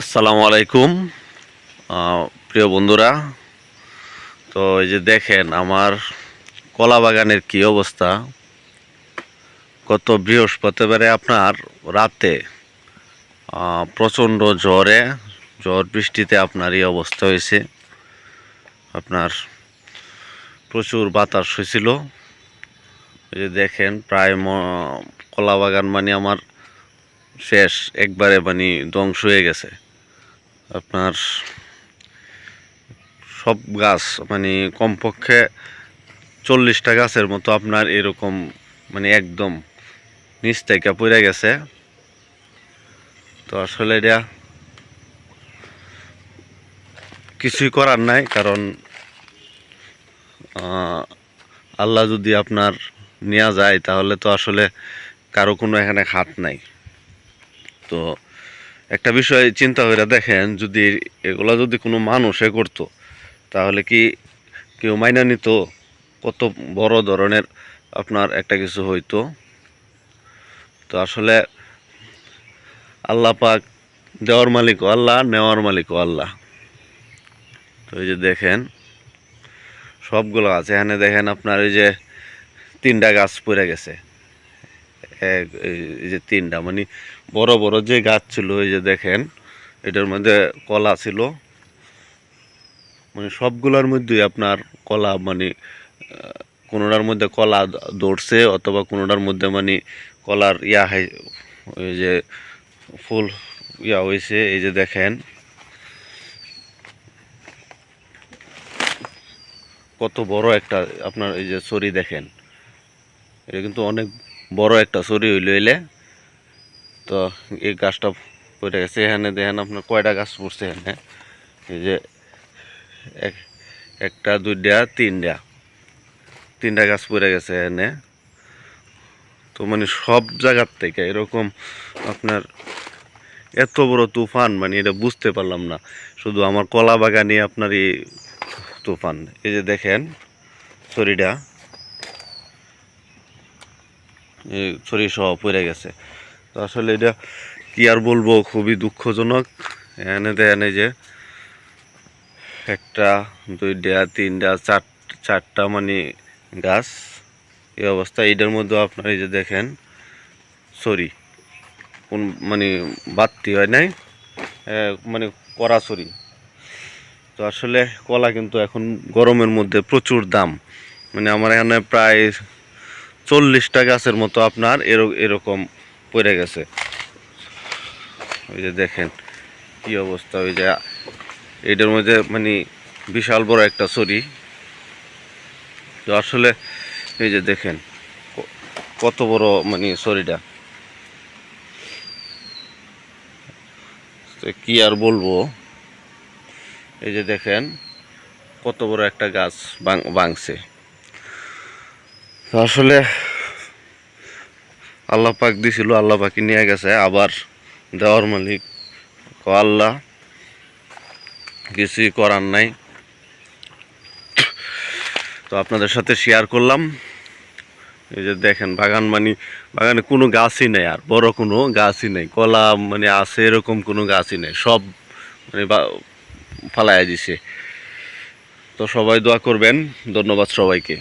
আসসালামু আলাইকুম। প্রিয় বন্ধুরা, তো এই যে দেখেন আমার কলা বাগানের কি অবস্থা। গত বৃহস্পতিবারে আপনার রাতে প্রচণ্ড জ্বরে ঝড় বৃষ্টিতে আপনার এই অবস্থা হয়েছে। আপনার প্রচুর বাতাস হয়েছিল। যে দেখেন, প্রায় কলা বাগান মানে আমার শেষ, একবারে মানে ধ্বংস হয়ে গেছে। আপনার সব গাছ মানে কমপক্ষে চল্লিশটা গাছের মতো আপনার এরকম মানে একদম নিচ থেকে পড়ে গেছে। তো আসলে এটা কিছুই করার নাই, কারণ আল্লাহ যদি আপনার নেওয়া যায়, তাহলে তো আসলে কারও কোনো এখানে হাত নাই। তো একটা বিষয় চিন্তা করে দেখেন, যদি এগুলা যদি কোনো মানুষে করতো, তাহলে কি কেউ মাইনা নিত? কত বড় ধরনের আপনার একটা কিছু হইতো? তো আসলে আল্লাহ পাক দেওয়ার মালিকও আল্লাহ, নেওয়ার মালিকও আল্লাহ। তো এই যে দেখেন, সবগুলো আছে। এখানে দেখেন আপনার এই যে তিনটা গাছ পড়ে গেছে। এই যে তিনটা মানে বড় বড় যে গাছ ছিল, এই যে দেখেন, এটার মধ্যে কলা ছিল। মানে সবগুলোর মধ্যেই আপনার কলা মানে কোনোটার মধ্যে কলা দৌড়ছে অথবা কোনোটার মধ্যে মানে কলার ইয়া হয়, ওই যে ফুল ইয়া হয়েছে, এই যে দেখেন। কত বড় একটা আপনার এই যে ছড়ি দেখেন। এটা কিন্তু অনেক বড় একটা ছড়ি হইল এলে। তো এই গাছটা পড়ে গেছে। এখানে দেখেন আপনার কয়টা গাছ পড়ছে এখানে। এই যে এক, একটা, দুইটা, তিনটা। তিনটা গাছ পড়ে গেছে এখানে। তো মানে সব জায়গার থেকে এরকম আপনার এত বড় তুফান মানে এটা বুঝতে পারলাম না। শুধু আমার কলা বাগানে আপনার এই তুফান। এই যে দেখেন এই ছড়ি সহ পড়ে গেছে। তো আসলে এটা কি আর বলব, খুবই দুঃখজনক। এখানে দেখেন এই যে একটা, দুইটা, তিনটা, চার, চারটা মানে গাছ। এই অবস্থা, এটার মধ্যে আপনার এই যে দেখেন সরি কোন মানে বাত্তি হয় নাই মানে কড়া সরি তো আসলে কলা কিন্তু এখন গরমের মধ্যে প্রচুর দাম। মানে আমার এখানে প্রায় চল্লিশটা গাছের মতো আপনার এর- এরকম পড়ে গেছে। ওই যে দেখেন কি অবস্থা, ওই যে এটার মধ্যে মানে বিশাল বড় একটা ছড়ি। তো আসলে এই যে দেখেন কত বড় মানে ছড়িটা। কি আর বলব? এই যে দেখেন কত বড় একটা গাছ ভাঙ- ভাঙছে। আসলে আল্লাহ পাক দিছিল, আল্লাহ পাকি নিয়ে গেছে, আবার দেওয়ার মালিক আল্লাহ, কিছুই করার নাই। তো আপনাদের সাথে শেয়ার করলাম। এই যে দেখেন, বাগান মানে বাগানে কোনো গাছই নেই আর, বড় কোনো গাছই নেই, কলা মানে আছে এরকম কোনো গাছই নেই, সব মানে ফালাইয়া দিছে। তো সবাই দোয়া করবেন, ধন্যবাদ সবাইকে।